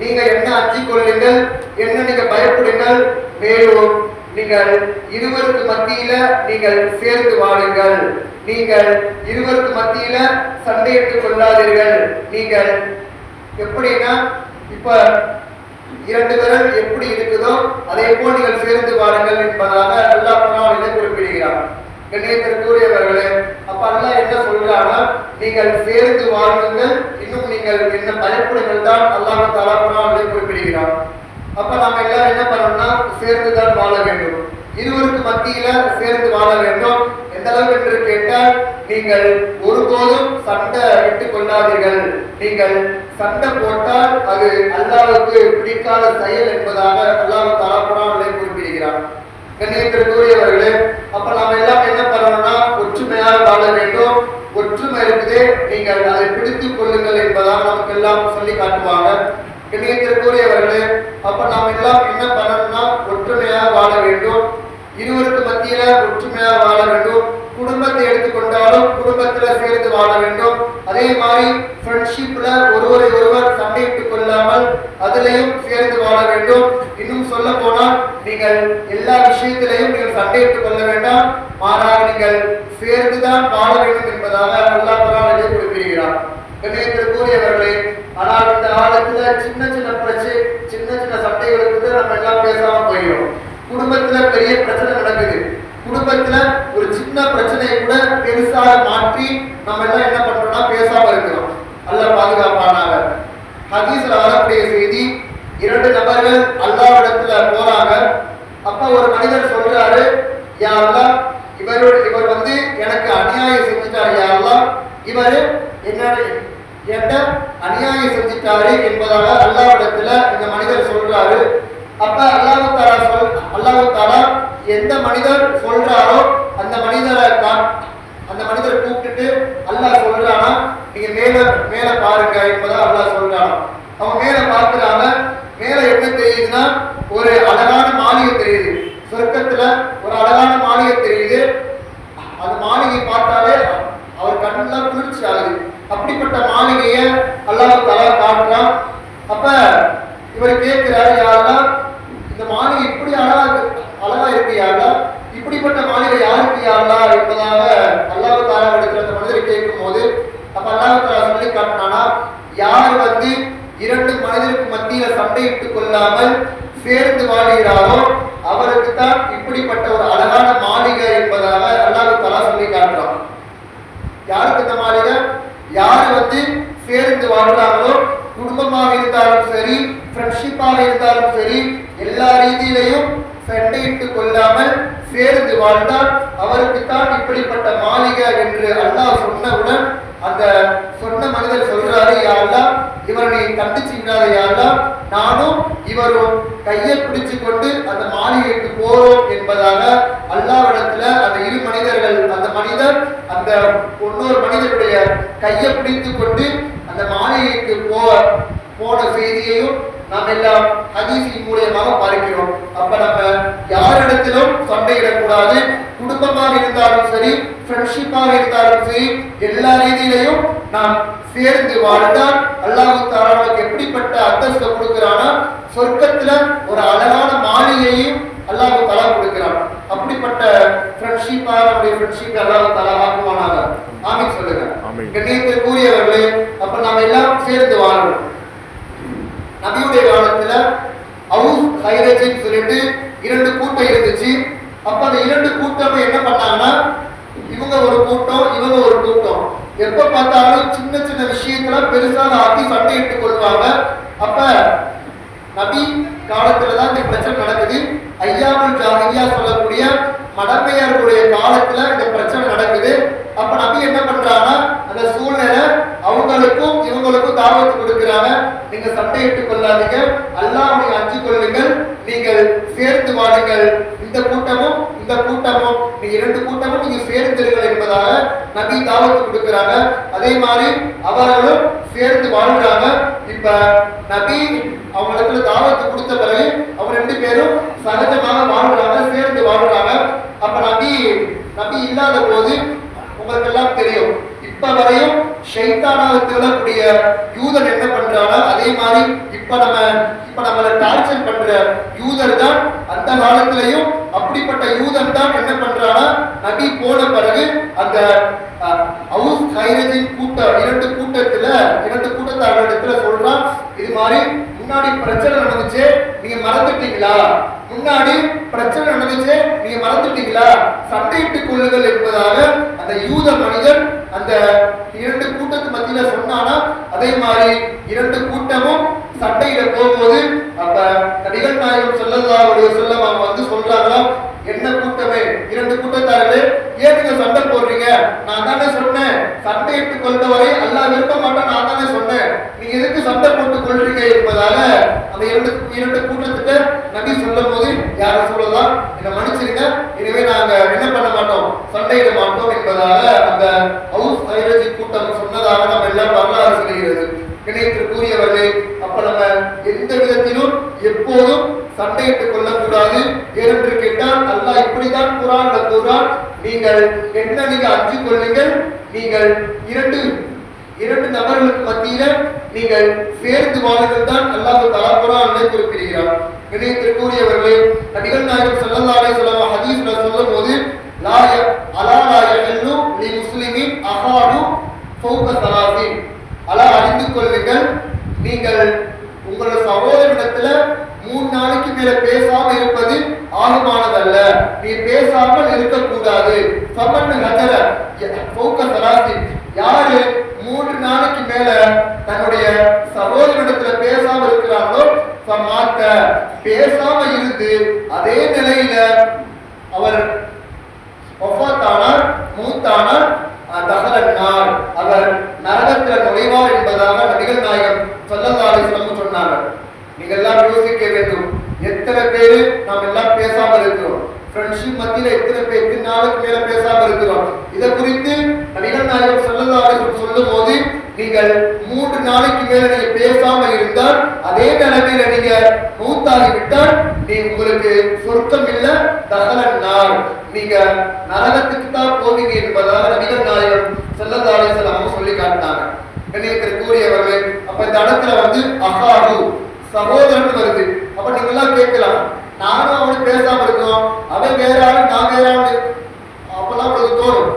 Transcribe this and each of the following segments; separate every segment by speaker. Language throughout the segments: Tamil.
Speaker 1: நீங்க என்ன அஞ்சிக் கொள்ளுங்கள் என்ன நீங்க பயப்படுங்கள் மேலும் நீங்கள் இருவருக்கு மத்தியில நீங்கள் சேர்ந்து வாழுங்கள். நீங்கள் இருவருக்கு மத்தியில சண்டையிட்டுக் கொள்ளாதீர்கள். நீங்கள் எப்படின்னா இப்ப இரண்டு விரல் எப்படி இருக்குதோ அதே போல் நீங்கள் சேர்ந்து வாருங்கள் என்பதாக அல்லாஹ் குர்ஆனிலே குறிப்பிடுகிறார் கண்ணியத்திற்குரியவர்களே அப்ப அல்லாஹ் என்ன சொல்றானா நீங்கள் சேர்ந்து வாழுங்கள் இன்னும் நீங்கள் என்ன பயப்படுங்கள் தான் அல்லாஹ் தஆலா குறிப்பிடுகிறார். அப்ப நாம எல்லாரும் என்ன பண்ணணும்னா சேர்ந்து தான் வாழ வேண்டும். இருவருக்கு மத்தியில சேர்ந்து வாழ வேண்டும். எந்த அளவு என்று கேட்டால் நீங்கள் ஒருபோதும் சண்டை இட்டுக் கொள்ளாதீர்கள். நீங்கள் சண்டை போட்டால் அது அல்லாவுக்கு பிடிக்காத செயல் என்பதாக அல்லாஹ் தஆலா குர்ஆனிலே குறிப்பிடுகிறார். கண்ணியத்திற்குரியவர்களே அப்ப நாம எல்லாம் வரணும்னா ஒற்றுமையாக வாழ வேண்டும். ஒற்றுமை இருக்குதே நீங்கள் அதை பிடித்துக் கொள்ளுங்கள் என்பதாக நமக்கு எல்லாம் சொல்லி காட்டுவாங்க. இணையத்திற்குரியவர்களே அப்ப நாம் எல்லாம் என்ன பண்ணணும்னா ஒற்றுமையாக வாழ வேண்டும். இருவருக்கு மத்தியில ஒற்றுமையாக வாழ வேண்டும். குடும்பத்தை எடுத்துக்கொண்டாலும் குடும்பத்துல சேர்ந்து வாழ வேண்டும். அதே மாதிரி ஃப்ரெண்ட்ஷிப்பில் ஒருவரை ஒருவர் சண்டையிட்டுக் கொள்ளாமல் அதிலையும் சேர்ந்து வாழ வேண்டும். இன்னும் சொல்ல போனால் நீங்கள் எல்லா விஷயத்திலையும் நீங்கள் சண்டையிட்டுக் கொள்ள வேண்டாம். மாறாக நீங்கள் சேர்ந்துதான் வாழ வேண்டும் என்பதாக அல்லா குர்ஆனிலே குறிப்பிடுகிறார் கூறியவர்களே ஆனால் இந்த காலத்துல சின்ன சின்ன பிரச்சனை சின்ன சின்ன சண்டைகளுக்கு நம்ம எல்லாம் பேசாம போயிடும் குடும்பத்துல பெரிய பிரச்சனை நடக்குது. குடும்பத்துல ஒரு சின்ன பிரச்சனையை கூட பெருசாக மாற்றி நம்ம எல்லாம் என்ன பண்றோம்னா பேசாம இருக்கிறோம். அல்ல பாதுகாப்பானாக. ஹதீஸ்ல வரக்கூடிய செய்தி இரண்டு நபர்கள் அல்லாவிடத்துல போறாங்க. அப்ப ஒரு மனிதர் சொல்றாரு யாரெல்லாம் அல்லாஹ் இவரோட இவர் வந்து எனக்கு அநியாயம் செஞ்சுட்டாரு யாரெல்லாம் இவர் என்ன என்கிட்ட அநியாயம் செஞ்சுட்டாரு என்பதாக அல்லாவிடத்துல இந்த மனிதர் சொல்றாரு. அப்ப அல்லாஹ் தாலா சொல் அல்லாஹ் தாலா எந்த மனிதர் சொல்றாரோ அந்த மனிதரை கா- அந்த மனிதரை கூப்பிட்டுட்டு அல்லாஹ் சொல்றானா நீங்க மேல மேல பாருங்க என்பதா அல்லாஹ் சொல்றானா அவன் மேல பார்க்கறாங்க மேல என்ன தெரியுதுன்னா ஒரு அழகான மாளிகை தெரியுது சொர்க்கத்துல ஒரு அழகான மாளிகை தெரியுது அந்த மாளிகை பார்த்தாலே அவர் கண்ணெல்லாம் குளிர்ச்சி ஆகுது அப்படிப்பட்ட மாளிகையை அல்லாஹ் தலா காட்டுறான் அப்ப இவர் கேட்கிறாரு யாரெல்லாம் இந்த மாளிகை இப்படி அழகா இருக்கு- அழகா இருக்கு யாரா இப்படிப்பட்ட மாளிகை யாருக்கு யாரா என்பதாக அல்லாஹ் தாலா எடுக்கிற அந்த மனிதர் கேட்கும் போது அப்ப அல்லாஹ் தாலா சொல்லி காட்டினானா யார் வந்து இரண்டு மனிதருக்கு மத்தியில சண்டையிட்டுக் கொள்ளாமல் சேர்ந்து வாழ்கிறாரோ அவருக்கு தான் இப்படிப்பட்ட ஒரு அழகான மாளிகை என்பதாக அல்லாஹு தலா சொல்லி காட்டுறான். யாருக்கு இந்த மாளிகை? யார் வந்து சேர்ந்து வாழ்றாங்களோ குடும்பமாக இருந்தாலும் சரி ஃப்ரெண்ட்ஷிப்பாக இருந்தாலும் சரி எல்லா ரீதியிலையும் சண்டையிட்டுக் கொள்ளாமல் சேர்ந்து வாழ்ந்தால் அவருக்கு தான் இப்படிப்பட்ட மாளிகை என்று அல்லாஹ் சொன்னவுடன் அந்த சொன்ன மனிதர் சொல்றாரு யாரெல்லாம் இவரை நீ கண்டிச்சு விடாத யாரெல்லாம் நானும் இவரும் கையை பிடிச்சு கொண்டு அந்த மாளிகைக்கு போறோம் என்பதாக அல்லாவிடத்துல அந்த இரு மனிதர்கள் அந்த மனிதர் அந்த இன்னொரு மனிதருடைய கையை பிடித்து கொண்டு அந்த மாளிகைக்கு போ போன செய்தியையும் நாம் எல்லாம் ஹதீஸின் மூலியமாக பார்க்கிறோம். அப்ப நம்ம யாரிடத்திலும் சண்டையிடக்கூடாது. குடும்பமாக இருந்தாலும் சரி ஃப்ரெண்ட்ஷிப்பாக இருந்தாலும் எல்லா ரீதியிலையும் நாம் சேர்ந்து வாழ்ந்தால் அல்லாஹு தாலா நமக்கு எப்படிப்பட்ட அந்தஸ்தை கொடுக்கிறானா சொர்க்கத்துல ஒரு அழகான மாளிகையும் அல்லாஹு தலா கொடுக்கிறான். அப்படிப்பட்ட ஃப்ரெண்ட்ஷிப்பாக நம்முடைய ஃப்ரெண்ட்ஷிப் அல்லாஹு தலா ஆக்குவானாக. ஆமீன் சொல்லுங்க.
Speaker 2: ஆமீன்.
Speaker 1: கண்ணியத்திற்குரியவர்களே அப்ப நாம் எல்லாம் சேர்ந்து வாழணும். நபியுடைய காலத்துல அவுஸ் ஹைரஜின்னு சொல்லிட்டு இரண்டு கூட்டம் இருந்துச்சு. அப்ப அந்த இரண்டு கூட்டமும் என்ன பண்ணாங்கன்னா இவங்க ஒரு கூட்டம் இவங்க ஒரு கூட்டம். எப்ப பார்த்தாலும் சின்ன சின்ன விஷயத்துல பெருசாக ஆக்கி சண்டையிட்டுக் கொள்வாங்க. அப்ப நபி காலத்துல தான் இந்த பிரச்சனை நடக்குது. ஐயாமல் ஜாகியா சொல்லக்கூடிய மடமையாருடைய காலத்துல இந்த பிரச்சனை நடக்குது. அப்ப நபி என்ன பண்றாங்கன்னா அந்த சூழ்நிலை அவங்களுக்கும் இவங்களுக்கும் தாவத்து கொடுக்கிறாங்க. நீங்க சண்டையிட்டுக் கொள்ளாதீங்க. அல்லாஹ்வை அஞ்சு கொள்ளுங்கள். நீங்கள் சேர்த்து வாடுங்கள் இந்த கூட்டமும் இந்த கூட்டமும் நீ இரண்டு கூட்டமும் நீங்க சேர்ந்திருங்கள் என்பதாக நபி தாவத்து கொடுக்கிறாங்க. அதே மாதிரி அவர்களும் சேர்ந்து வாழ்றாங்க இப்ப நபி அவங்களுக்கு தாவத்து கொடுத்த பிறகு அவங்க ரெண்டு பேரும் சகஜமாக வாழ்றாங்க சேர்ந்து வாழ்றாங்க அப்ப நபி நபி இல்லாத போது உங்களுக்கு எல்லாம் தெரியும். இப்ப வரையும் சைத்தானாக திகழக்கூடிய யூதன் என்ன பண்றானா அதே மாதிரி இப்ப நம்ம இப்ப நம்மளை டார்ச்சர் பண்ற யூதர் தான் அந்த காலத்திலையும் அப்படிப்பட்ட யூதன் தான் என்ன பண்றானா நபி போன பிறகு அந்த ஹவுஸ் அவுஸ் கைரஜின் கூட்டம் இரண்டு கூட்டத்துல இரண்டு கூட்டத்தாரிடத்துல சொல்றான் இது மாதிரி முன்னாடி பிரச்சனை நடந்துச்சு நீங்க மறந்துட்டீங்களா? முன்னாடி பிரச்சனை நடந்துச்சு நீங்க மறந்துட்டீங்களா? சண்டையிட்டுக் கொள்ளுதல் என்பதாக அந்த யூத மனிதன் அந்த இரண்டு கூட்டத்து மத்தியில சொன்னானா அதே மாதிரி இரண்டு கூட்டமும் சண்டையிட போகும்போது அப்ப நபிகள் நாயகம் சொல்லல்லா சொல்லமா அவங்க வந்து சொல்றாங்களாம் என்ன கூட்டமே இரண்டு கூட்டத்தார்களே ஏன் நீங்க சண்டை போடுறீங்க நான் தானே சொன்னேன் சண்டையிட்டு கொண்டவரை அல்லாஹ் விரும்ப மாட்டேன் நான் தானே சொன்னேன் நீங்க எதுக்கு சண்டை போட்டு கொள்றீங்க என்பதால அந்த இரண்டு இரண்டு கூட்டத்திட்ட நபி சொல்லும் போது யார சொல்லலாம் என்ன மன்னிச்சிருங்க இனிமே நாங்க என்ன பண்ண மாட்டோம் சண்டையிட மாட்டோம் என்பதாக அந்த ஹவுஸ் ஐரஜி கூட்டம் சொன்னதாக நம்ம எல்லாம் வரலாறு சொல்கிறது இணையத்தில் கூறியவர்களே அப்ப நம்ம எந்த விதத்திலும் எப்போதும் சண்டையிட்டுக் கொள்ளக்கூடாது ஏனென்று கேட்டால் அல்லாஹ் இப்படித்தான் குரான் கூறான் நீங்கள் என்ன நீங்க அஞ்சு கொள்ளுங்கள் நீங்கள் இரண்டு இரண்டு நபர்களுக்கு மத்தியில நீங்கள் சேர்ந்து வாழுங்கள் தான் அல்லாஹ் தலா குரானை குறிப்பிடுகிறார் இணையத்தில் கூறியவர்களே நபிகள் நாயகம் ஸல்லல்லாஹு அலைஹி வஸல்லம் ஹதீஸ்ல சொல்லும் போது ய- அலா லாய யஹல்லு நீ முஸ்லிமின் அஹாது சௌக சலாசி அலா அறிந்து கொள்ளுங்கள் நீங்கள் உங்களோட சகோதரிடத்துல மூணு நாளைக்கு மேல பேசாம இருப்பது ஆகுமானதல்ல. நீ பேசாமல் இருக்கக்கூடாது. சமன் ஹஜர சௌக சலாசி யாரு மூன்று நாளைக்கு மேல தன்னுடைய சகோதரனிடத்துல பேசாம இருக்கிறாங்களோ மாத்த பேசாம இருந்து அதே நிலையில அவர் ஒஃபாத்தானார் மூத்தானார் தகலன்னார் அவர் நரகத்தில் நுழைவார் என்பதாக நபிகள் நாயகம் ஸல்லல்லாஹு அலைஹி சொன்னார்கள் நீங்க எல்லாம் யோசிக்க வேண்டும். எத்தனை பேரு நாம் எல்லாம் பேசாம இருக்கிறோம்? ஃப்ரெண்ட்ஷிப் மத்தியில எத்தனை பேர் எத்தனை நாளுக்கு மேல பேசாம இருக்கிறோம்? இதை குறித்து நபிகள் நாயகம் ஸல்லல்லாஹு சொல்லும் போது நீங்கள் மூன்று நாளைக்கு மேல நீங்க பேசாம இருந்தால் அதே நிலைமையில நீங்க மூத்தாகி விட்டால் நீ உங்களுக்கு சொர்க்கம் இல்ல தகலன் நாள். நீங்க நரகத்துக்கு தான் போவீங்க என்பதாக நபிகள் நாயகம் செல்லதாலே செல்லாம சொல்லி காட்டினாங்க. கண்ணியத்தில் கூறியவர்கள் அப்ப இந்த இடத்துல வந்து அஹாஹு சகோதரன் வருது. அப்ப நீங்க எல்லாம் கேட்கலாம் நானும் அவனுக்கு பேசாம இருக்கோம் அவன் வேற ஆளு நான் வேற அப்பெல்லாம் உங்களுக்கு தோணும்.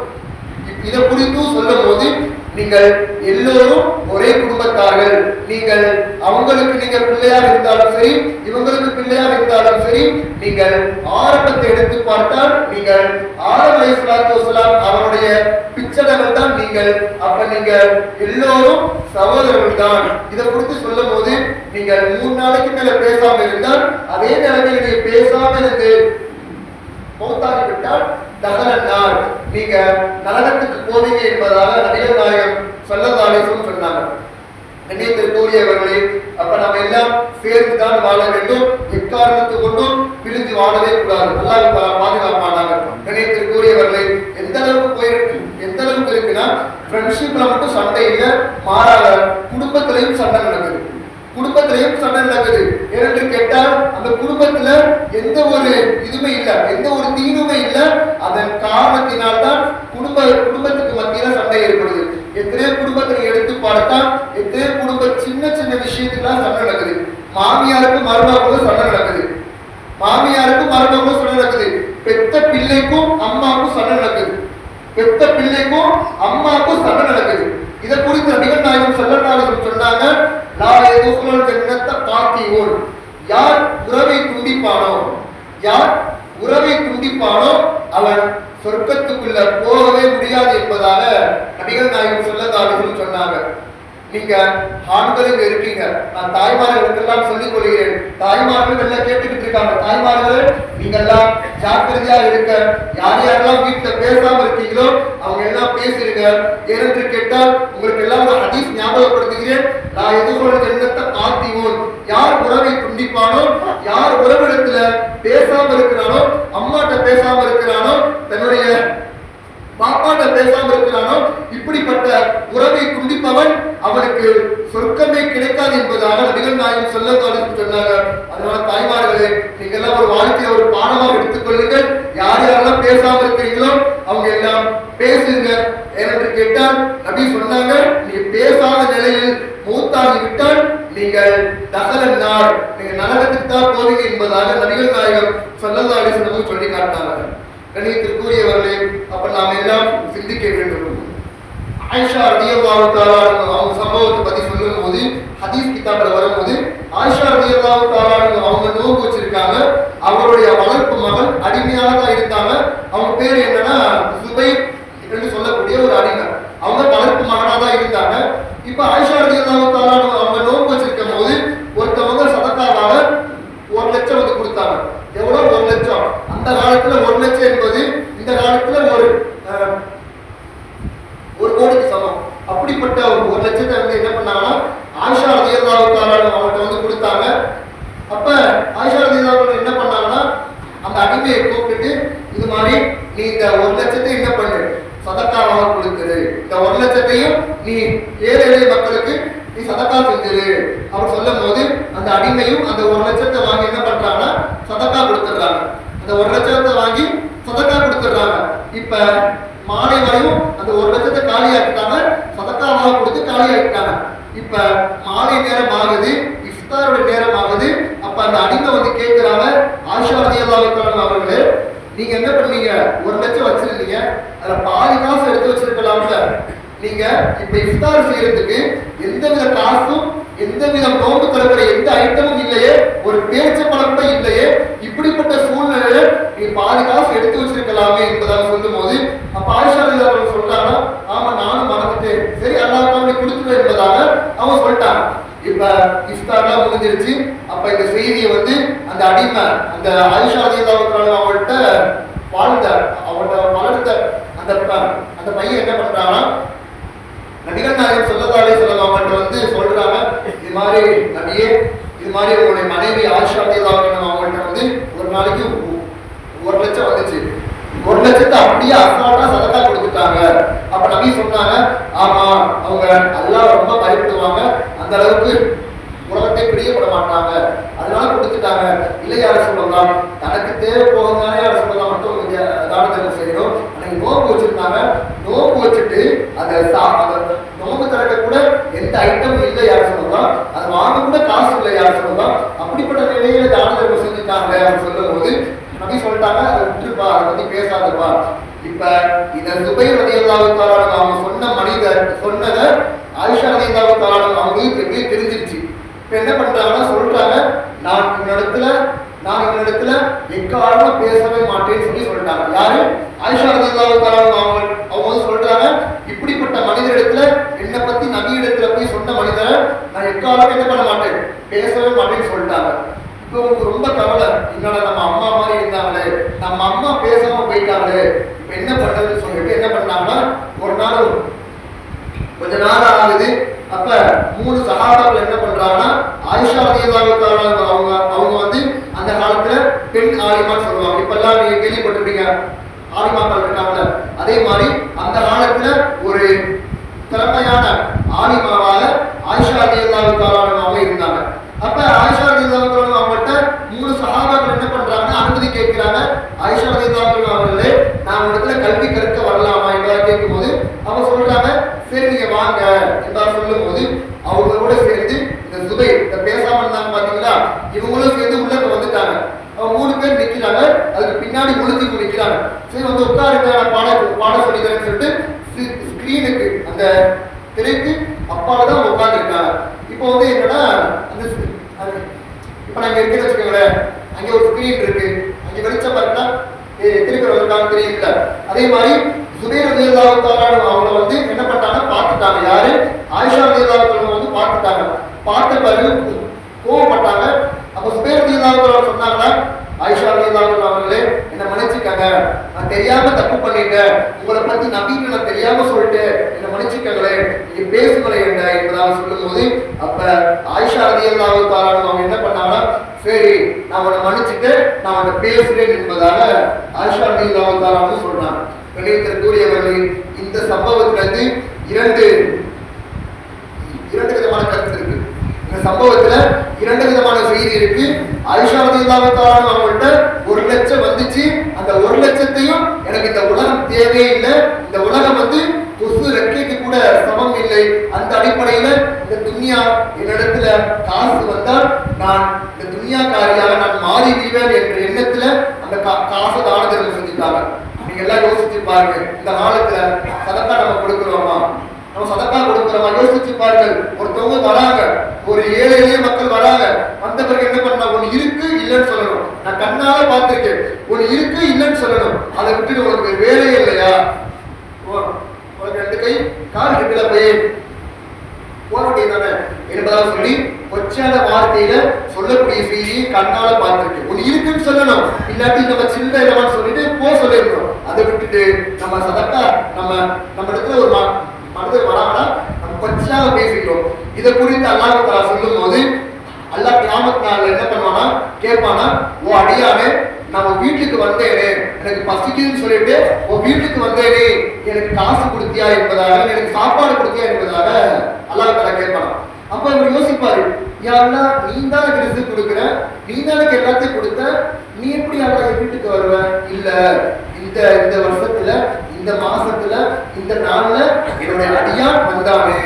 Speaker 1: இதை குறித்தும் சொல்லும் போது நீங்கள் எல்லோரும் ஒரே குடும்பத்தார்கள். நீங்கள் அவங்களுக்கு நீங்க பிள்ளையாக இருந்தாலும் சரி இவங்களுக்கு பிள்ளையாக இருந்தாலும் சரி நீங்கள் ஆரம்பத்தை எடுத்து பார்த்தால் நீங்கள் ஆரம்ப அலைஹிஸ்ஸலாத்து வஸலாம் அவருடைய பிச்சடங்கள் தான் நீங்கள். அப்ப நீங்க எல்லோரும் சகோதரர்கள் தான். இதை குறித்து சொல்லும் போது நீங்கள் மூணு நாளைக்கு மேல பேசாம இருந்தால் அதே நிலைமையில நீங்க பேசாம இருந்து மௌத்தாகிவிட்டால் விட்டால் நாள் நீங்க நரகத்துக்கு போவீங்க என்பதாக நபிகள் நாயகம் ஸல்லல்லாஹு சொன்னாங்க. கண்ணியத்தில் கூறியவர்களே அப்ப நம்ம எல்லாம் சேர்ந்து தான் வாழ வேண்டும் எக்காரணத்து கொண்டும் பிரிஞ்சு வாழவே கூடாது. நல்லா பா- பாதுகாப்பானாங்க கண்ணியத்தில் கூறியவர்களே எந்த அளவுக்கு போயிருக்கு எந்த அளவுக்கு இருக்குன்னா ஃப்ரெண்ட்ஷிப்ல மட்டும் சண்டை இல்லை மாறாக குடும்பத்திலையும் சண்டை நடக்குது. குடும்பத்திலையும் சண்டை நடக்குது. ஏனென்று கேட்டால் அந்த குடும்பத்துல எந்த ஒரு இதுவுமே இல்ல. எந்த ஒரு தீனுமே இல்ல. அதன் காரணத்தினால் தான் குடும்ப குடும்பத்துக்கு மத்தியில சண்டை ஏற்படுது. எத்தனையோ குடும்பத்தை எடுத்து பார்த்தா எத்தனையோ குடும்ப சின்ன சின்ன விஷயத்துக்குலாம் சண்டை நடக்குது. மாமியாருக்கும் மருமகளுக்கும் சண்டை நடக்குது. மாமியாருக்கும் மருமகளுக்கும் சண்டை நடக்குது. பெத்த பிள்ளைக்கும் அம்மாவுக்கும் சண்டை நடக்குது. பெத்த பிள்ளைக்கும் அம்மாவுக்கும் சண்டை நடக்குது. இதை குறித்து நபிகள் நாயகம் செல்லநாயகம் சொன்னாங்க. நாளை எதுக்குள்ள ஜன்னத்தை யார் உறவை துண்டிப்பானோ? யார் உறவை துண்டிப்பானோ? அவன் சொர்க்கத்துக்குள்ள போகவே முடியாது என்பதாக நபிகள் நாயகம் செல்லதாரிகள் சொன்னாங்க நீங்க ஆண்களுக்கு இருக்கீங்க. நான் தாய்மார்களுக்கெல்லாம் சொல்லிக் கொள்கிறேன். தாய்மார்கள் எல்லாம் கேட்டுக்கிட்டு இருக்காங்க. தாய்மார்கள் நீங்க எல்லாம் ஜாக்கிரதையா இருக்க யார் யாரெல்லாம் வீட்டுல பேசாம இருக்கீங்களோ அவங்க எல்லாம் பேசிருங்க ஏனென்று கேட்டால் உங்களுக்கு எல்லாம் ஒரு ஹதீஸ் ஞாபகப்படுத்துகிறேன். நான் எதிர்கொள்ள எண்ணத்தை ஆத்திவோன் யார் உறவை துண்டிப்பானோ யார் உறவிடத்துல பேசாம இருக்கிறானோ அம்மாட்ட பேசாம இருக்கிறானோ தன்னுடைய பாப்பாட்ட பேசாம இருக்கிறானோ? இப்படிப்பட்ட உறவை துண்டிப்பவன் அவனுக்கு சொர்க்கமே கிடைக்காது என்பதாக நபிகள் நாயகம் சொல்ல சொன்னாங்க அதனால தாய்மார்களே நீங்க எல்லாம் ஒரு வாழ்க்கையை ஒரு பாடமாக எடுத்துக்கொள்ளுங்கள் யார் யாரெல்லாம் பேசாம இருக்கிறீங்களோ அவங்க எல்லாம் பேசுங்க ஏனென்று கேட்டால் நபி சொன்னாங்க நீ பேசாத நிலையில் மூத்தாகி விட்டால் நீங்கள் தகலன்னார் நீங்க நரகத்துக்கு தான் போவீங்க என்பதாக நபிகள் நாயகம் சல்லல்லா அலிஸ்லமும் சொல்லி காட்டினாங்க கணியத்திற்குரியவர்களே அப்ப நாம் எல்லாம் சிந்திக்க வேண்டும் ஆயிஷா ரதியல்லாஹு தஆலா அவங்க சம்பவத்தை பத்தி சொல்லும்போது ஹதீஸ் கிதாப்ல வரும்போது ஆயிஷா ரதியல்லாஹு தஆலா அவங்க நோக்கு வச்சிருக்காங்க அவருடைய வளர்ப்பு மகள் அடிமையாக தான் இருந்தாங்க அவங்க பேர் என்னன்னா சுபைர் என்று சொல்லக்கூடிய ஒரு அடிமை அவங்க வளர்ப்பு மகனா தான் இருந்தாங்க இப்ப ஆயிஷா ரதியல்லாஹு தஆலா அவங்க நோக்கு வச்சிருக்கும் போது ஒருத்தவங்க சதக்காவாக ஒரு லட்சம் வந்து கொடுத்தாங்க எவ்வளவு ஒரு லட்சம் அந்த காலத்துல ஒரு லட்சம் என்பது இந்த காலத்துல ஒரு அஹ், ஒரு கோடிக்கு சமம் அப்படிப்பட்ட ஒரு ஒரு லட்சத்தை வந்து என்ன பண்ணாங்கன்னா ஆயிஷா ரதியல்லாஹு தஆலா அவங்கள்ட்ட வந்து கொடுத்தாங்க அப்ப ஆயிஷா ரதியல்லாஹு என்ன பண்ணாங்கன்னா அந்த அடிமையை கூப்பிட்டு இது மாதிரி நீ இந்த ஒரு லட்சத்தை என்ன பண்ணு சதக்காவாக கொடுத்துரு இந்த ஒரு லட்சத்தையும் நீ ஏழை எளிய மக்களுக்கு நீ சதக்கா செஞ்சிரு அவர் சொல்லும் போது அந்த அடிமையும் அந்த ஒரு லட்சத்தை வாங்கி என்ன பண்றாங்கன்னா சதக்கா கொடுத்துடுறாங்க அந்த ஒரு லட்சத்தை வாங்கி சதக்கா கொடுத்துடுறாங்க இப்ப மாலை வரையும் அந்த ஒரு லட்சத்தை காலியாக்கிட்டாங்க சதக்காவாக கொடுத்து காலியாக்கிட்டாங்க இப்ப மாலை நேரம் ஆகுது இஃப்தாருடைய நேரம் ஆகுது அப்ப அந்த அடிமை வந்து கேட்கிறாங்க ஆஷா ரதியல்லாஹு அவர்களே நீங்க என்ன பண்ணீங்க? ஒரு லட்சம் வச்சிருந்தீங்க. அதுல பாதி காசு எடுத்து வச்சிருக்கலாம்ல. நீங்க இப்ப இஃப்தார் செய்யறதுக்கு எந்தவித காசும் எந்தவித நோம்பு தரக்கூடிய எந்த ஐட்டமும் இல்லையே. ஒரு பேச்சப்பழம் கூட இல்லையே. இப்படிப்பட்ட சூழ்நிலையில நீ பாதி காசு எடுத்து வச்சிருக்கலாமே என்பதாக சொல்லும் போது அப்ப ஆயுஷா அவர்கள் சொல்றாங்க ஆமா நானும் மறந்துட்டேன். சரி அல்லாஹ் தாலா கொடுத்துரு என்பதாக அவங்க சொல்லிட்டாங்க இப்ப இஃப்தார்லாம் முடிஞ்சிருச்சு. அப்ப இந்த செய்தியை வந்து அந்த அடிமை அந்த ஆயிஷா ரலியல்லாஹு அவங்கள்ட்ட வாழ்ந்த அவங்கள்ட்ட வளர்ந்த அந்த அந்த பையன் என்ன பண்றாங்கன்னா நடிகர் நாயகம் சொல்லதாலே சொல்லம் அவங்கள்ட்ட வந்து சொல்றாங்க இது மாதிரி நடிகே இது மாதிரி உங்களுடைய மனைவி ஆயிஷா ரலியல்லாஹு அவங்கள்ட்ட வந்து ஒரு நாளைக்கு ஒரு லட்சம் வந்துச்சு. ஒரு லட்சத்தை அப்படியே அசால்ட்டா சதக்கா கொடுத்துட்டாங்க. அப்ப நபி சொன்னாங்க ஆமா அவங்க எல்லாம் ரொம்ப பயப்படுவாங்க. அந்த அளவுக்கு மாட்டாங்க. அதனால கொடுத்துட்டாங்க. இல்லையா சொல்லலாம் தனக்கு தேவை போகுதானே யார சொல்லலாம் மட்டும் இங்க தான தர்மம் செய்யணும். அன்னைக்கு நோம்பு வச்சிருந்தாங்க. நோம்பு வச்சுட்டு அந்த நோம்பு திறக்க கூட எந்த ஐட்டமும் இல்லை யார் சொல்லலாம் அதை வாங்க கூட காசு இல்லை யார் சொல்லலாம் அப்படிப்பட்ட நிலையில தான தர்மம் செஞ்சுட்டாங்க அப்படின்னு சொல்லும் போது அப்படி சொல்லிட்டாங்க அதை விட்டுருப்பா அதை பத்தி பேசாதப்பா. இப்ப இந்த சுபை ரதியல்லாஹு அவங்க சொன்ன மனிதர் சொன்னதை ஆயுஷா ரதியல்லாஹு அவங்களுக்கு தெரிஞ்சிருச்சு. இப்போ என்ன பண்ணுறாங்கன்னா சொல்றாங்க நான் இடத்துல நான் இடத்துல எக்காரணம் பேசவே மாட்டேன்னு சொல்லி சொல்லிட்டாங்க. யாரு? ஆயிஷா ரதியல்லாஹு தஆலா அவங்க அவங்க வந்து சொல்றாங்க இப்படிப்பட்ட மனிதரிடத்துல என்னை பத்தி நபி இடத்துல போய் சொன்ன மனிதரை நான் எக்காரணம் என்ன பண்ண மாட்டேன்? பேசவே மாட்டேன்னு சொல்லிட்டாங்க. இப்போ உங்களுக்கு ரொம்ப கவலை என்னடா நம்ம அம்மா மாதிரி இருந்தாங்களே நம்ம அம்மா பேசாம போயிட்டாங்களே இப்போ என்ன பண்றதுன்னு சொல்லிட்டு என்ன பண்ணாங்கன்னா ஒரு நாள் கொஞ்ச நாள் ஆகுது அப்ப மூணு சகாபாக்கள் என்ன பண்றாங்கன்னா ஆயிஷா ரலியல்லாஹு அவங்க அவங்க வந்து அந்த காலத்துல பெண் ஆலிமான்னு சொல்லுவாங்க. இப்பெல்லாம் நீங்க கேள்விப்பட்டிருப்பீங்க ஆலிமாக்கள் இருக்காங்கல்ல. அதே மாதிரி அந்த காலத்துல ஒரு திறமையான ஆலிமாவாக ஆயிஷா ரலியல்லாஹு தஆலா அவங்க இருந்தாங்க அப்ப ஆயிஷா ரலியல்லாஹு தஆலா அவங்கள்ட்ட மூணு சஹாபாக்கள் என்ன பண்றாங்க அனுமதி கேட்கிறாங்க ஆயிஷா ரலியல்லாஹு தஆலா அவர்களே நான் உடத்துல கல்வி கற்க வரலாமா என்பதாக கேட்கும்போது அவங்க சொல்றாங்க சரி நீங்க வாங்க என்பதாக சொல்லும்போது அவங்களோட சேர்ந்து இந்த சுபை இந்த பேசாம இருந்தாங்க பாத்தீங்களா இவங்களும் சேர்ந்து உள்ள இப்ப வந்துட்டாங்க அவங்க மூணு பேர் நிக்கிறாங்க அதுக்கு பின்னாடி ஒளிஞ்சு நிக்கிறாங்க சரி வந்து உட்காருங்க நான் பாட பாட சொல்லி தரேன்னு சொல்லிட்டு ஸ்கிரீனுக்கு அந்த திரைக்கு அப்பால தான் உட்காந்துருக்காங்க இப்போ வந்து என்னன்னா அந்த ஸ்- அந்த இப்போ வச்சுக்கோங்களேன். அங்கே ஒரு ஸ்கிரீன் இருக்கு. அங்கே வெளிச்சம் பார்த்தா எத்தனை பேர் வந்திருக்காங்க தெரியல அதே மாதிரி சுபேர் ரலியல்லாஹு தஆலா வந்து என்ன பண்ணாங்க பார்த்துட்டாங்க. யாரு? ஆயிஷா ரலியல்லாஹு வந்து பார்த்துட்டாங்க. பார்த்த பிறகு கோவப்பட்டாங்க. அப்ப சுபேர் ரலியல்லாஹு சொன்னாங்கன்னா ஆயிஷா ரலியல்லாஹு அவர்களே என்ன மன்னிச்சுக்கங்க. நான் தெரியாம தப்பு பண்ணிட்டேன். உங்களை பத்தி நம்பிக்கை நான் தெரியாம சொல்லிட்டு என்ன மன்னிச்சுக்கங்களே. நீங்க பேசுங்களே என்ன என்பதாக சொல்லும்போது அப்ப ஆயிஷா ரலியல்லாஹு தஆலா அவங்க என்ன பண்ணாங்கன்னா சரி நான் உன்னை மன்னிச்சுட்டு நான் உன்னை பேசுறேன் என்பதாக ஆயிஷா ரலியல்லாஹு தஆலா வந்து சொல்றாங்க. கணியத்திற்குரியவர்களே இந்த சம்பவத்திலிருந்து இரண்டு இரண்டு விதமான கருத்து இருக்கு. இந்த சம்பவத்துல இரண்டு விதமான செய்தி இருக்கு. ஆயிஷா ரலியல்லாஹு தஆலா அவங்கள்ட்ட ஒரு லட்சம் வந்துச்சு அந்த ஒரு லட்சத்தையும் எனக்கு இந்த உலகம் தேவையே இல்லை இந்த உலகம் வந்து கொசு ரெக்க என்னிடத்துல காசு வந்தால் நான் இந்த துன்யாக்காரியாக நான் மாறி விடுவேன் என்ற எண்ணத்துல அந்த கா- காசை தான தர்மம் செஞ்சுட்டாங்க நீங்க பாருங்கள் பாருங்க இந்த காலத்துல சதக்கா நம்ம கொடுக்கிறோமா? நம்ம சதக்கா கொடுக்கிறோமா? யோசிச்சு பாருங்கள். ஒருத்தவங்க வராங்க. ஒரு ஏழை எளிய மக்கள் வராங்க. வந்த பிறகு என்ன பண்ணலாம் ஒண்ணு இருக்கு இல்லைன்னு சொல்லணும். நான் கண்ணால பார்த்திருக்கேன். ஒண்ணு இருக்கு இல்லைன்னு சொல்லணும். அதை விட்டுட்டு உனக்கு வேலையே இல்லையா? உனக்கு ரெண்டு கை கால் இருக்குல்ல போய். போக வேண்டியதானே என்பதாக சொல்லி? கொச்சான வார்த்தையில சொல்லக்கூடிய செய்தியை கண்ணால பார்த்திருக்கு ஒன்று இருக்குன்னு சொல்லணும். இல்லாட்டி நம்ம சின்ன இல்லவான்னு சொல்லிட்டு போ சொல்லிருக்கோம் அதை விட்டுட்டு நம்ம சதக்கா நம்ம நம்ம இடத்துல ஒரு ம- மனிதர் வராங்கன்னா நம்ம பச்சாக பேசிக்கிறோம் இதை குறித்து அல்லாஹ் சொல்லும் போது அல்லாஹ் கியாமத் என்ன பண்ணுவானா? கேட்பானா ஓ அடியானே நான் வீட்டுக்கு வந்தேனே. எனக்கு பசிக்குதுன்னு சொல்லிட்டு உன் வீட்டுக்கு வந்தேனே. எனக்கு காசு கொடுத்தியா என்பதாக எனக்கு சாப்பாடு கொடுத்தியா என்பதாக அல்லாஹ் தஆலா கேட்பானா? அப்ப இவர் யோசிப்பாரு யாருன்னா நீ தான் எனக்கு ரிஸ்க் கொடுக்குற. நீ தான் எனக்கு எல்லாத்தையும் கொடுத்த. நீ எப்படி அல்லாஹ் வீட்டுக்கு வருவ? இல்ல. இந்த இந்த வருஷத்துல இந்த மாசத்துல இந்த நாள்ல என்னுடைய அடியான் வந்தானே.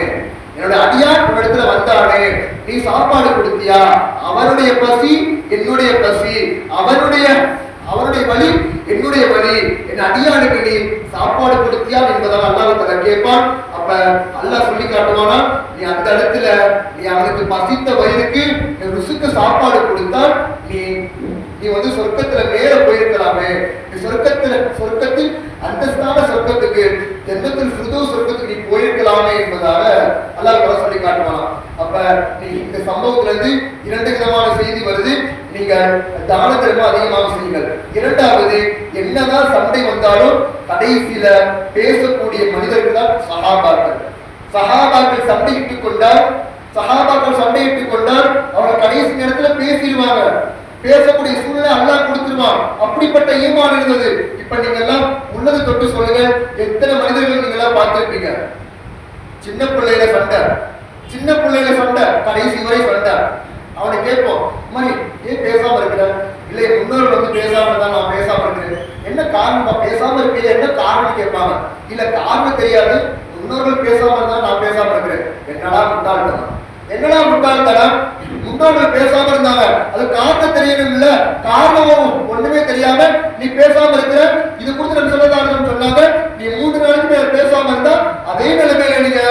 Speaker 1: என்னோட அடியான் இடத்துல வந்தானே. நீ சாப்பாடு கொடுத்தியா? அவருடைய பசி என்னுடைய பசி. அவனுடைய அவருடைய வழி என்னுடைய வழி என் அடியானுக்கு நீ சாப்பாடு கொடுத்தியா என்பதால் அல்லாஹ் தஆலா கேட்பான். அப்ப அல்லாஹ் சொல்லி காட்டுவானா நீ அந்த இடத்துல நீ அவனுக்கு பசித்த வயிறுக்கு ருசுக்கு சாப்பாடு கொடுத்தால் நீ நீ வந்து சொர்க்கத்துல மேல போயிருக்கலாமே. நீ சொர்க்கத்துல சொர்க்கத்தில் அந்தஸ்தான சொர்க்கத்துக்கு ஜென்மத்தில் சுருதோ சொர்க்கத்துக்கு நீ போயிருக்கலாமே என்பதாக அல்லாஹ் கூட சொல்லி காட்டுவான் அப்ப நீ இந்த சம்பவத்துல இருந்து இரண்டு விதமான செய்தி வருது. நீங்க தான தர்மம் அதிகமாக செய்யுங்கள். இரண்டாவது என்னதான் சண்டை வந்தாலும் கடைசியில பேசக்கூடிய மனிதர்கள் தான் சகாபாக்கள் சகாபாக்கள் சண்டையிட்டுக் கொண்டால் சகாபாக்கள் சண்டையிட்டுக் கொண்டால் அவங்க கடைசி நேரத்துல பேசிடுவாங்க. பேசக்கூடிய சூழ்நிலை அல்லா கொடுத்துருவான் அப்படிப்பட்ட ஈமான் இருந்தது. இப்ப நீங்க எல்லாம் உள்ளது தொட்டு சொல்லுங்க. எத்தனை மனிதர்கள் நீங்க எல்லாம் பார்த்திருப்பீங்க? சின்ன பிள்ளையில சண்டை. சின்ன பிள்ளையில சண்டை. கடைசி வரை சண்டை. அவனை கேட்போம் மாதிரி ஏன் பேசாம இருக்கிற? இல்லை முன்னோர்கள் வந்து பேசாம இருந்தா நான் பேசாம இருக்கிறேன். என்ன காரணம் பேசாம இருக்கீங்க என்ன காரணம் கேட்பாங்க. இல்ல காரணம் தெரியாது. முன்னோர்கள் பேசாம இருந்தா நான் பேசாம இருக்கிறேன். என்னடா முட்டாள்தான் என்னடா முட்டாள்தனம் முன்னோர்கள் பேசாம இருந்தாங்க. அது காரணம் தெரியணும் இல்ல காரணம் ஒண்ணுமே தெரியாம நீ பேசாம இருக்கிற இது குறித்து நம்ம சொல்லதான்னு சொன்னாங்க. நீ மூன்று நாளைக்கு மேல பேசாம இருந்தா அதே நிலைமையில நீங்க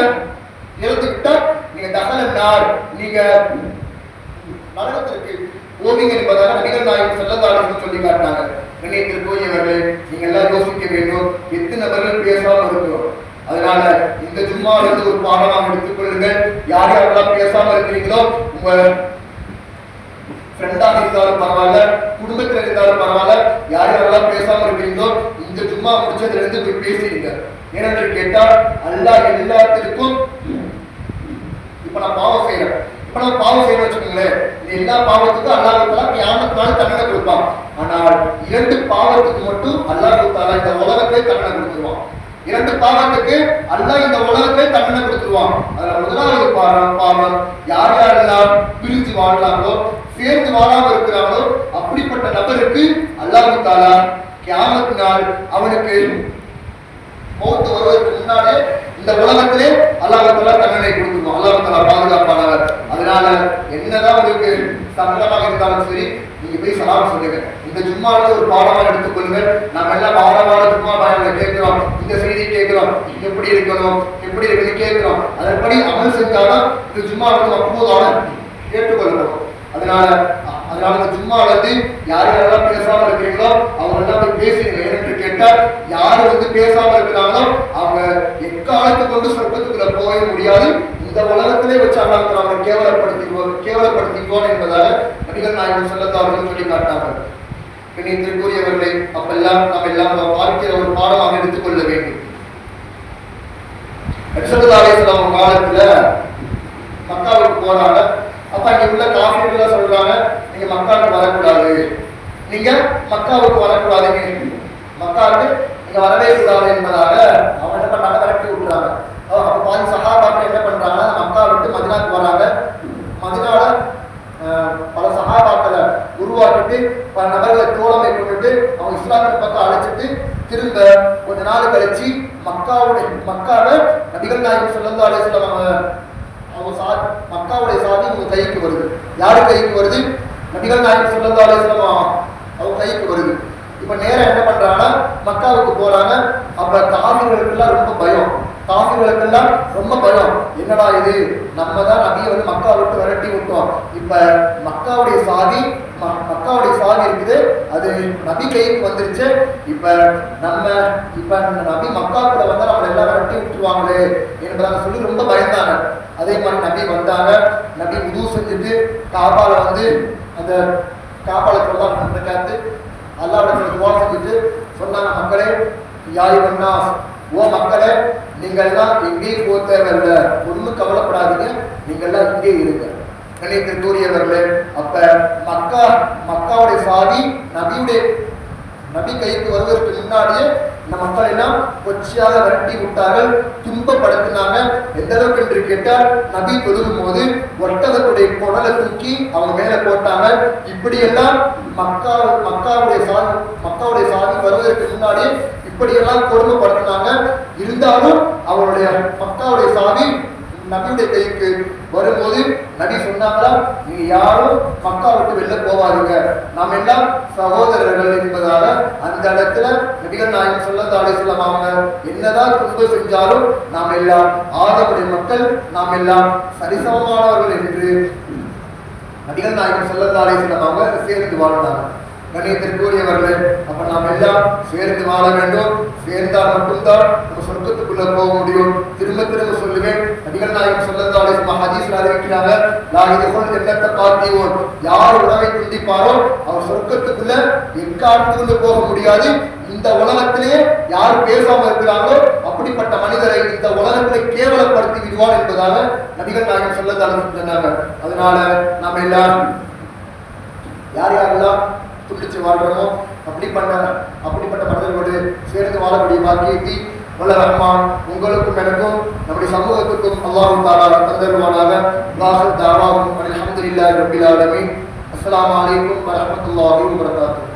Speaker 1: இறந்துவிட்டா நீங்க தகலன்னார் நீங்க நரகத்திற்கு ஓவிங்க என்பதாக நபிகள் நாயகம் செல்லதாலும் சொல்லி காட்டினாங்க. நினைத்தில் போயவர்களே நீங்க எல்லாம் யோசிக்க வேண்டும். எத்தனை நபர்கள் பேசாம இருக்கிறோம் அதனால இந்த சும்மா இருந்து ஒரு பாடமாக எடுத்துக்கொள்ளுங்கள் யார் யாரெல்லாம் பேசாம இருக்கிறீங்களோ உங்க ஃப்ரெண்டாக இருந்தாலும் பரவாயில்ல குடும்பத்தில் இருந்தாலும் பரவாயில்ல யார் யாரெல்லாம் பேசாம இருக்கிறீங்களோ இந்த ஜும்மா முடிச்சதுல இருந்து போய் பேசிடுங்க ஏனென்று கேட்டால் அல்லா எல்லாத்திற்கும் இப்ப நான் பாவம் செய்யறேன் இப்ப நான் பாவம் செய்யறேன் வச்சுக்கோங்களேன். இந்த எல்லா பாவத்துக்கும் அல்லாஹ் கியாமத்தினால தண்டனை கொடுப்பான். ஆனால் இரண்டு பாவத்துக்கு மட்டும் அல்லாஹ் தாலா இந்த உலகத்தை தண்டனை கொடுத்துருவான். இரண்டு பாவத்துக்கு அல்ல இந்த உலகத்திலே தண்டனை கொடுத்துருவான். அதுல முதலாவது பாவம் பாவம் யார் யாரெல்லாம் பிரிஞ்சு வாழ்றாங்களோ சேர்ந்து வாழாம இருக்கிறாங்களோ அப்படிப்பட்ட நபருக்கு அல்லாஹ் தாலா கியாமத்தினால் அவனுக்கு மௌத்து வருவதற்கு முன்னாலே இந்த உலகத்திலே அல்லாஹத்தலா தண்டனை கொடுத்துருக்கோம் அல்லாஹத்தலா பாதுகாப்பானவர் அதனால என்னதான் உங்களுக்கு சங்கடமாக இருந்தாலும் சரி நீங்க போய் சலாம் சொல்லுங்க. இந்த ஜும்மாவை ஒரு பாடமாக எடுத்துக்கொள்ளுங்க நம்ம எல்லாம் பாடமான ஜும்மா பாடங்களை கேட்கிறோம். இந்த செய்தி கேட்கிறோம். எப்படி இருக்கணும்? எப்படி இருக்குது கேட்கிறோம். அதன்படி அமல் செஞ்சாலும் இந்த ஜும்மா வந்து அப்போதான கேட்டுக்கொள்ளணும் அதனால அதனால சும்மா வந்து யார் யாரெல்லாம் பேசாம இருக்கிறீங்களோ அவங்க எல்லாம் போய் பேசுங்க. ஏனென்று கேட்டால் யார் வந்து பேசாம இருக்கிறாங்களோ அவங்க எக்காலத்து கொண்டு சொர்க்கத்துக்குள்ள போக முடியாது. இந்த உலகத்திலே வச்சு அல்லாஹ் அவரை கேவலப்படுத்திக்குவோம் கேவலப்படுத்திக்குவோம் என்பதாக நடிகர் நாயகன் செல்லத்தா அவர்கள் சொல்லி காட்டினார்கள். கண்ணியத்திற்குரியவர்களை அப்பெல்லாம் நாம் எல்லாம் நாம் வாழ்க்கையில ஒரு பாடமாக எடுத்துக்கொள்ள வேண்டும். நபிசல்லாசலம் காலத்துல மக்காவுக்கு போறாங்க. அப்ப அங்க உள்ள காஃபிகள் சொல்றாங்க நீங்க மக்காவுக்கு வரக்கூடாது. நீங்க மக்காவுக்கு வரக்கூடாதுங்க. மக்காவுக்கு நீங்க வரவே கூடாது என்பதாக அவங்க என்ன பண்ணாங்க? விரட்டி விட்டுறாங்க. அப்ப பாதி சகாபாக்கள் என்ன பண்றாங்க? மக்கா விட்டு மதினாக்கு வராங்க. மதினால பல சகாபாக்களை உருவாக்கிட்டு பல நபர்களை தோழமை கொண்டுட்டு அவங்க இஸ்லாமிய பக்கம் அழைச்சிட்டு திரும்ப கொஞ்ச நாள் கழிச்சு மக்காவுடைய மக்காவை நபிகள் நாயகம் சொல்லந்தாலே சொல்லுவாங்க சா மக்காவுடைய சாதி உங்க கைக்கு வருது. யாரு கைக்கு வருது? நபிகள் நாயகம் ஸல்லல்லாஹு அலைஹி அவங்க கைக்கு வருது. இப்ப நேரம் என்ன பண்றாங்கன்னா மக்காவுக்கு போறாங்க. அப்ப காவிர்களுக்கெல்லாம் ரொம்ப பயம். காவிர்களுக்கெல்லாம் ரொம்ப பயம். என்னடா இது? நம்ம தான் நபியை வந்து மக்கா விட்டு விரட்டி விட்டோம். இப்ப மக்காவுடைய சாதி ம- மக்காவுடைய சாதி இருக்குது. அது நபி கைக்கு வந்துருச்சு. இப்ப நம்ம இப்ப இந்த நபி மக்கா கூட வந்தா நம்மளை எல்லாம் விரட்டி விட்டுருவாங்களே. என்பதாக சொல்லி ரொம்ப பயந்தாங்க. அதே மாதிரி நபி வந்தாங்க. நபி உது செஞ்சுட்டு காபால வந்து அந்த காபால கொள்ளா காத்து அல்லாவிடத்தில் துவா செஞ்சுட்டு சொன்னாங்க மக்களே யாய் பண்ணா ஓ மக்களே நீங்கள்லாம் எங்கேயும் போக தேவையில்ல ஒன்றும் கவலைப்படாதீங்க. நீங்கள்லாம் இங்கே இருங்க. கணியத்திற்குரியவர்களே அப்ப மக்கா மக்காவுடைய சாதி நபியுடைய நபி கைக்கு வருவதற்கு முன்னாடியே இந்த மக்கள் எல்லாம் கொச்சியாக விரட்டி விட்டார்கள் துன்பப்படுத்தினாங்க. எந்த அளவுக்கு என்று கேட்டால் நபி தொழுகும் போது ஒட்டகத்துடைய குடலை தூக்கி அவங்க மேல போட்டாங்க. இப்படியெல்லாம் மக்கா மக்காவுடைய சாமி மக்காவுடைய சாவி வருவதற்கு முன்னாடியே இப்படியெல்லாம் கொடுமைப்படுத்தினாங்க. இருந்தாலும் அவருடைய மக்காவுடைய சாமி நபியுடைய கைக்கு வரும்போது நபி சொன்னாங்களா? நீங்க யாரும் மக்கா விட்டு வெளில போவாதீங்க நாம் எல்லாம் சகோதரர்கள் என்பதால அந்த இடத்துல நபிகள் நாயகம் சொல்லத்தாலே அலிஸ்லாம் அவங்க என்னதான் துன்பம் செஞ்சாலும் நாம் எல்லாம் ஆதமுடைய மக்கள் நாம் எல்லாம் சரிசமமானவர்கள் என்று நபிகள் நாயகம் சொல்லத் அலிஸ்லாம் அவங்க சேர்ந்து வாழ்ந்தாங்க. கணியத்திற்குரியவர்களே அப்ப நாம் எல்லாம் சேர்ந்து வாழ வேண்டும். சேர்ந்தால் மட்டும்தான் நம்ம சொர்க்கத்துக்குள்ள போக முடியும். திரும்ப திரும்ப சொல்லுவேன் நபிகள் நாயகம் சொல்லத்தாலே ஹதீஸ்ல அறிவிக்கிறாங்க லா இதுபோல் எண்ணத்தை காத்தியோன் யார் உணவை துண்டிப்பாரோ அவர் சொர்க்கத்துக்குள்ள எக்காலத்துக்குள்ள போக முடியாது. இந்த உலகத்திலே யார் பேசாம இருக்கிறாங்களோ அப்படிப்பட்ட மனிதரை இந்த உலகத்திலே கேவலப்படுத்தி விடுவார் என்பதாக நபிகள் நாயகம் சொல்லத்தாலே சொன்னாங்க. அதனால நம்ம எல்லாரும் யார் யாரெல்லாம் துண்டிச்சு வாழ்றோமோ அப்படிப்பட்ட அப்படிப்பட்ட மனிதர்களோடு சேர்ந்து வாழக்கூடிய பாக்கியத்தை வல்ல ரஹ்மான் உங்களுக்கும் எனக்கும் நம்முடைய சமூகத்துக்கும் அல்லாஹு தாலா தந்தருவானாக. தாவாகும் தாவாவும் அல்ஹம்துலில்லாஹி ரப்பில் ஆலமீன். அஸ்ஸலாமு அலைக்கும் வரஹ்மத்துல்லாஹி